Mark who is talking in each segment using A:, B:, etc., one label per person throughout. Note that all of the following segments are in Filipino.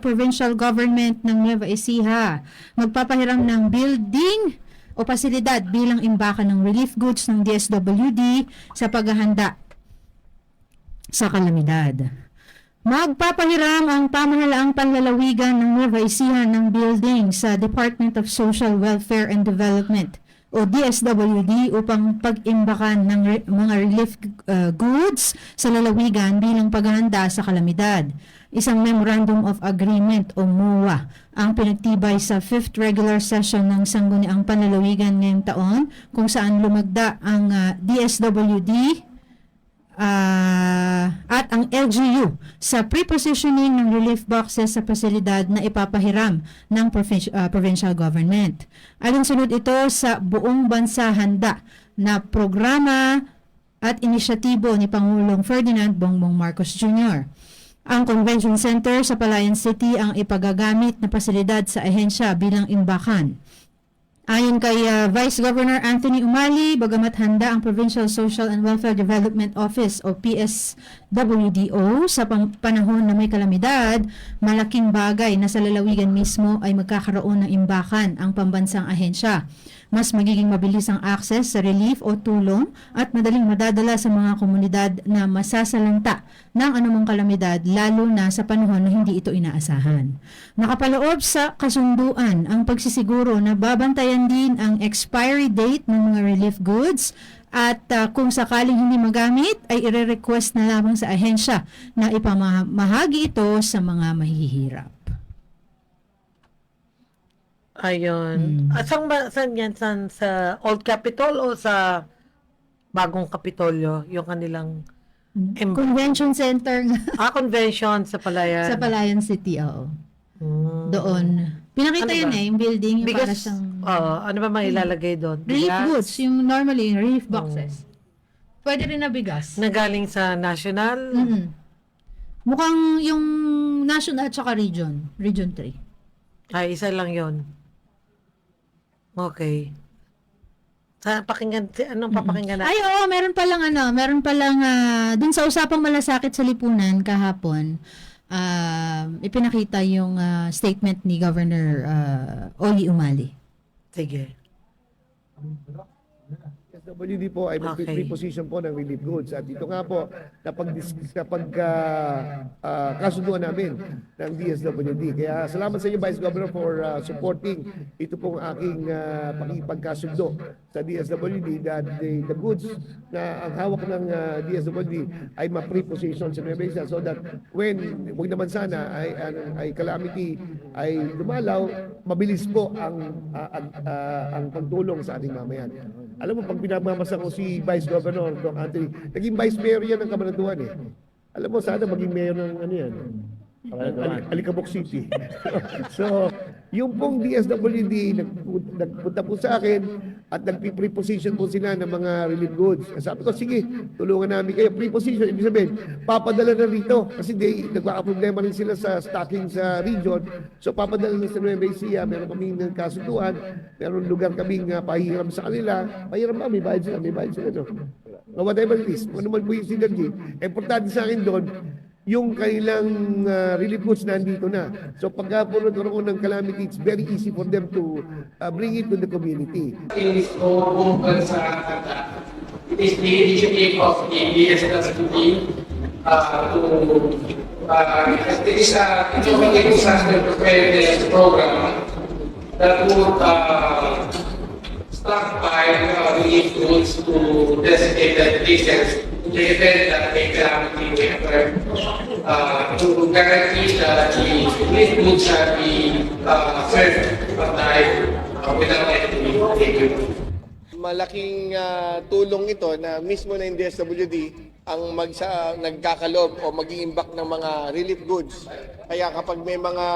A: Provincial Government ng Nueva Ecija magpapahiram ng building o pasilidad bilang imbakan ng relief goods ng DSWD sa paghahanda sa kalamidad. Magpapahiram ang pamahalaang panlalawigan ng Nueva Ecija ng building sa Department of Social Welfare and Development o DSWD upang pag-imbakan ng re- mga relief uh, goods sa lalawigan bilang paghahanda sa kalamidad. Isang Memorandum of Agreement o MOA ang pinagtibay sa 5th regular session ng Sangguniang Panlalawigan ngayong taon kung saan lumagda ang uh, DSWD ah, at ang LGU sa pre-positioning ng relief boxes sa pasilidad na ipapahiram ng provinci- ah, provincial government. Alinsunod ito sa buong bansa handa na programa at inisyatibo ni Pangulong Ferdinand Bongbong Marcos Jr. Ang Convention Center sa Palayan City ang ipagagamit na pasilidad sa ahensya bilang imbakan. Ayon kay uh, Vice Governor Anthony Umali, bagamat handa ang Provincial Social and Welfare Development Office o PSWDO sa panahon na may kalamidad, malaking bagay na sa lalawigan mismo ay magkakaroon ng imbakan ang pambansang ahensya. Mas magiging mabilis ang access sa relief o tulong at madaling madadala sa mga komunidad na masasalanta ng anumang kalamidad lalo na sa panahon na hindi ito inaasahan. Nakapaloob sa kasunduan ang pagsisiguro na babantayan din ang expiry date ng mga relief goods at uh, kung sakaling hindi magamit ay ire-request na lamang sa ahensya na ipamahagi ito sa mga mahihirap.
B: Ayun.
A: Hmm.
B: Ah, saan ba, saan yan? Saan, sa Old Capitol o sa bagong Kapitolyo? Yung kanilang Em-
A: Convention Center nga
B: ah, convention sa Palayan.
A: sa Palayan City, oo.
B: Hmm.
A: Doon. Pinakita
B: Ano
A: yun
B: ba?
A: eh, yung building, yung para
B: Bigas,
A: siyang
B: oo, ano ba mga ilalagay doon?
A: relief
B: Bigas
A: goods, yung normally, relief boxes. Pwede rin na bigas.
B: na galing sa national?
A: Mm. Mukhang yung national at saka region, region 3.
B: Ay, isa lang yon. Okay. Sa pakinggan, anong papakinggan natin?
A: Ay, oo, meron palang ano, meron palang, ah, dun sa usapang malasakit sa lipunan kahapon, ah, ipinakita yung ah, statement ni Governor ah, Oli Umali.
B: Sige.
C: SWD po ay
B: Okay.
C: mag-reposition po ng relief goods. At ito nga po, napag, napag uh, uh, kasunduan namin ng DSWD. Kaya salamat sa inyo, Vice Governor, for uh, supporting ito pong aking uh, pakipagkasundo sa DSWD that the, the goods na ang hawak ng uh, DSWD ay ma-preposition sa Nueva so that when, huwag naman sana, ay, ay, ay calamity ay dumalaw, mabilis po ang, uh, ang, uh, ang pagtulong sa ating mamayan. Alam mo, pag pinamamasa ko si Vice Governor, Doc Anthony, naging Vice Mayor yan ng Kabanatuan eh. Alam mo, sana maging mayor ng ano yan, Al- Alicabok City. so, yung pong DSWD, nagpu- nagpunta po sa akin at nagpi-preposition po sila ng mga relief goods. Sabi ko, sige, tulungan namin kayo. Preposition, ibig sabihin, papadala na rito. Kasi di, nagkakaproblema rin sila sa stocking sa region. So, papadala na sa Nueva Ecija. Meron kaming kasunduan. Meron lugar kaming uh, pahiram sa kanila. Pahiram ba? May bayad sila. May bayad sila. No? Whatever it is. Ano man po yung synergy. Importante sa akin doon, yung kanilang uh, relief goods nandito na. So pagka po ng calamity, it's very easy for them to uh, bring it to the community.
D: is buong bansa handa. It is the initiative of the DSWD uh, to uh, it is a integrated disaster preparedness program that would uh, stockpile uh, relief goods to designated places the event that a calamity may occur. Uh, to guarantee that the relief goods shall be uh, served on time uh, without any delay.
E: malaking ah, tulong ito na mismo na yung DSWD ang magsa, nagkakalob o mag-iimbak ng mga relief goods. Kaya kapag may mga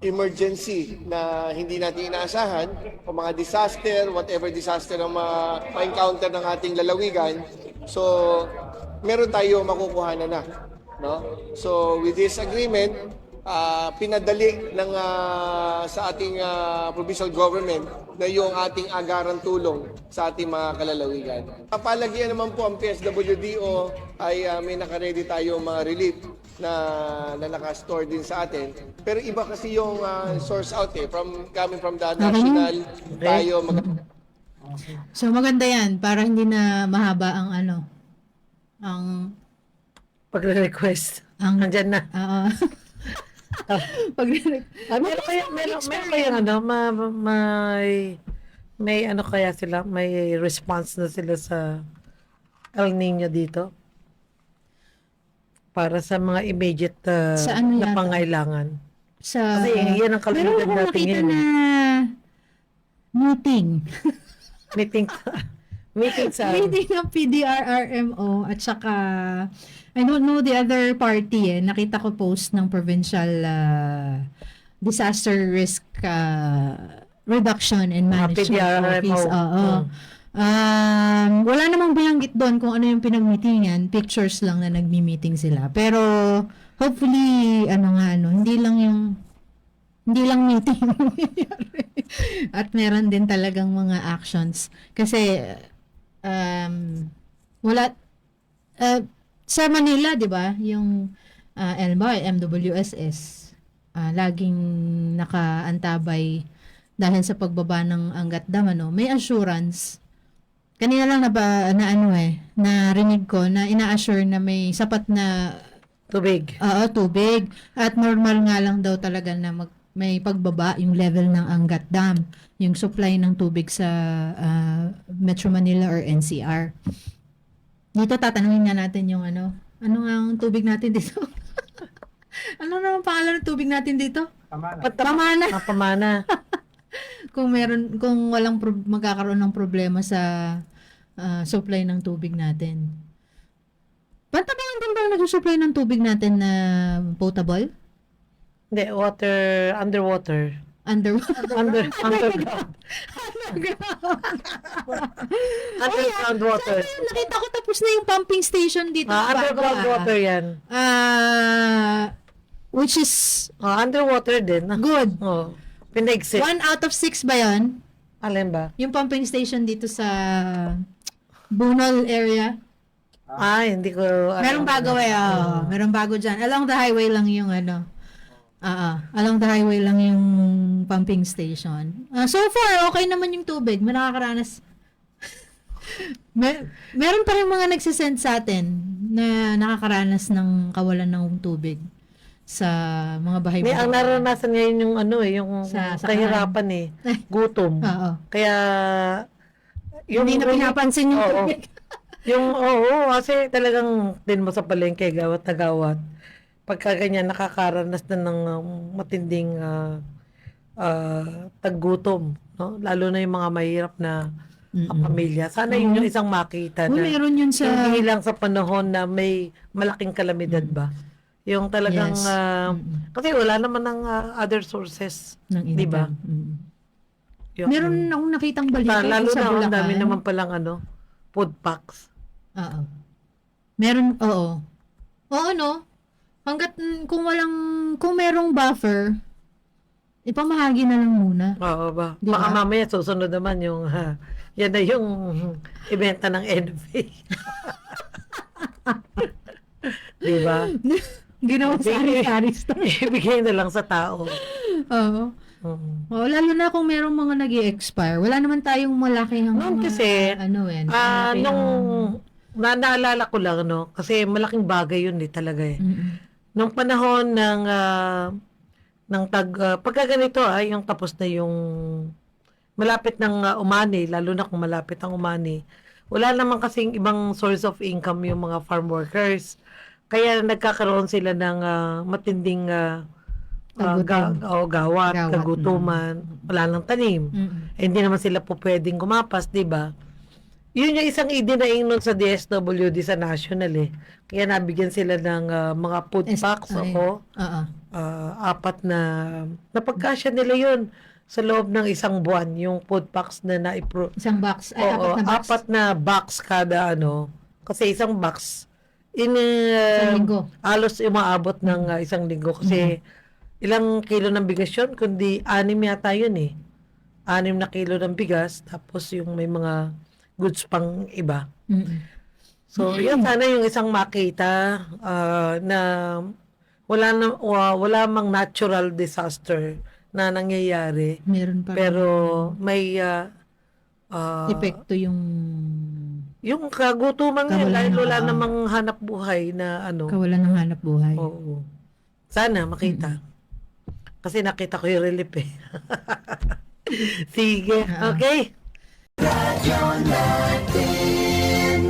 E: emergency na hindi natin inaasahan o mga disaster, whatever disaster ang ma- ma-encounter ng ating lalawigan, so meron tayo makukuha na na. No? So with this agreement, ah, pinadali ng ah, sa ating ah, provincial government na yung ating agarang tulong sa ating mga kalalawigan. Kapalagian naman po ang PSWDO ay ah, may nakaredy tayo mga relief na, na naka-store din sa atin. Pero iba kasi yung ah, source out eh. From, coming from the national, tayo mag-
A: So maganda yan para hindi na mahaba ang ano ang
B: Pagre-request.
A: ang
B: Nandyan na.
A: Oo. Pag
B: Ah, meron kaya, meron, meron kaya ano, ma, may, may ano kaya sila, may response na sila sa El Nino dito? Para sa mga immediate uh,
A: Sa ano
B: na
A: yata?
B: pangailangan.
A: sa
B: Kasi yan ang
A: Meron
B: kalimitan
A: akong
B: natin
A: nakita
B: ngayon.
A: na meeting.
B: Meeting, meeting sa,
A: meeting ng PDRRMO at saka I don't know the other party eh. Nakita ko post ng provincial uh, disaster risk uh, reduction and
B: Mga
A: management
B: PDRRMO.
A: office. Oo.
B: Mm.
A: Um, wala namang binanggit doon kung ano yung pinag-meetingan. Pictures lang na nagmi-meeting sila. Pero hopefully ano nga ano, hindi lang yung hindi lang meeting at meron din talagang mga actions kasi um wala uh, sa Manila 'di ba yung uh, LMA, MWSS uh, laging nakaantabay dahil sa pagbaba ng Angat Dam ano may assurance kanina lang na ba na ano eh narinig ko na ina-assure na may sapat na
B: tubig.
A: Oo, tubig. At normal nga lang daw talaga na mag, may pagbaba yung level ng Angat Dam, yung supply ng tubig sa ah, Metro Manila or NCR. Dito tatanungin nga natin yung ano, ano nga ang tubig natin dito? ano na ang pangalan ng tubig natin dito? Pamana.
B: Mga pamana.
A: Kung meron kung walang pro- magkakaroon ng problema sa ah, supply ng tubig natin. Pantabangan din ba nag-supply ng tubig natin na potable?
B: Hindi, water, underwater.
A: Underwater.
B: Under, underground. underground water.
A: Ayun, nakita ko tapos na yung pumping station dito.
B: Ah,
A: sa
B: underground
A: Bago, ah.
B: water yan.
A: Ah, which is
B: Ah, underwater din.
A: good.
B: Oh, pinexit.
A: One out of six ba yon?
B: Alin ba?
A: Yung pumping station dito sa Bunol area.
B: Ah, hindi ko...
A: Merong bago eh. Oh, merong bago dyan. Along the highway lang yung ano. Ah, ah. along the highway lang yung pumping station. Ah, so far, okay naman yung tubig. May nakakaranas. Mer- meron pa rin mga nagsisend sa atin na nakakaranas ng kawalan ng tubig sa mga bahay
B: May, ang naranasan ngayon yung ano eh, yung
A: Sa- sa
B: kahirapan eh. Gutom.
A: Oo.
B: Kaya...
A: Hindi na pinapansin yung
B: Oo.
A: tubig.
B: Yung, oo, kasi talagang din mo sa palengke, gawat na gawat. Pagka ganyan, nakakaranas na ng um, matinding ah, ah, taggutom. No? Lalo na yung mga mahirap na ah, pamilya. Sana yun yung isang makita
A: Uy,
B: na
A: meron yun sa...
B: hindi lang sa panahon na may malaking kalamidad ba. Yung talagang,
A: Yes.
B: ah, kasi wala naman ng ah, other sources.
A: ng
B: Di ba?
A: Mm.
B: Yung,
A: Meron akong nakitang balita
B: Ah, lalo
A: sa
B: na ang
A: Bulacan.
B: dami naman palang ano, food packs.
A: Oo. Meron, oo. Oo, no? Hanggat kung walang, kung merong buffer, ipamahagi na lang muna.
B: Oo ba?
A: Di ba?
B: Baka mamaya susunod naman yung, ha, yan na yung ibenta ng NFA. Di ba?
A: Ginawa sa ari-ari.
B: Ibigay na lang sa tao.
A: Oo.
B: Mm.
A: Oo, lalo na kung merong mga nag expire Wala naman tayong malaki ng
B: Noon
A: mga,
B: kasi,
A: ano eh. Malaki
B: nung, na, naalala ko lang, no? Kasi malaking bagay yun eh, talaga eh.
A: Mm-mm.
B: Nung panahon ng, ah, ng tag, ah, pagka ganito ah, yung tapos na yung, malapit ng ah, umani, lalo na kung malapit ang umani, wala naman kasing ibang source of income yung mga farm workers. Kaya nagkakaroon sila ng ah, matinding ah, ah, ga, oh, gawat,
A: Gawat,
B: kagutuman, wala nang tanim.
A: Mm-mm.
B: Eh, hindi naman sila po pwedeng gumapas, di ba? Yun yung isang idinaing nun sa DSWD sa national eh. Kaya nabigyan sila ng ah, mga food packs
A: ay.
B: ako.
A: Oo.
B: ah, apat na napagkasya nila yun sa loob ng isang buwan yung food packs na naipro
A: Isang box. Ay,
B: Oo,
A: apat na box.
B: apat na box kada ano kasi isang box in
A: Isang
B: uh,
A: linggo.
B: alos umaabot ng ah, isang linggo kasi ilang kilo ng bigas yun kundi anim yata yun eh anim na kilo ng bigas tapos yung may mga goods pang iba
A: Mm-mm.
B: So, yun sana yung isang makita ah, na wala na wa- wala mang natural disaster na nangyayari
A: Meron pa
B: pero may ah, ah,
A: epekto yung
B: yung kagutuman
A: Kawalan
B: dahil wala
A: ah.
B: namang hanap buhay na ano
A: kawalan ng hanap buhay.
B: Oo. Sana makita. Kasi nakita ko yung relief eh. Sige.
A: Ah.
B: Okay.
F: Radyo natin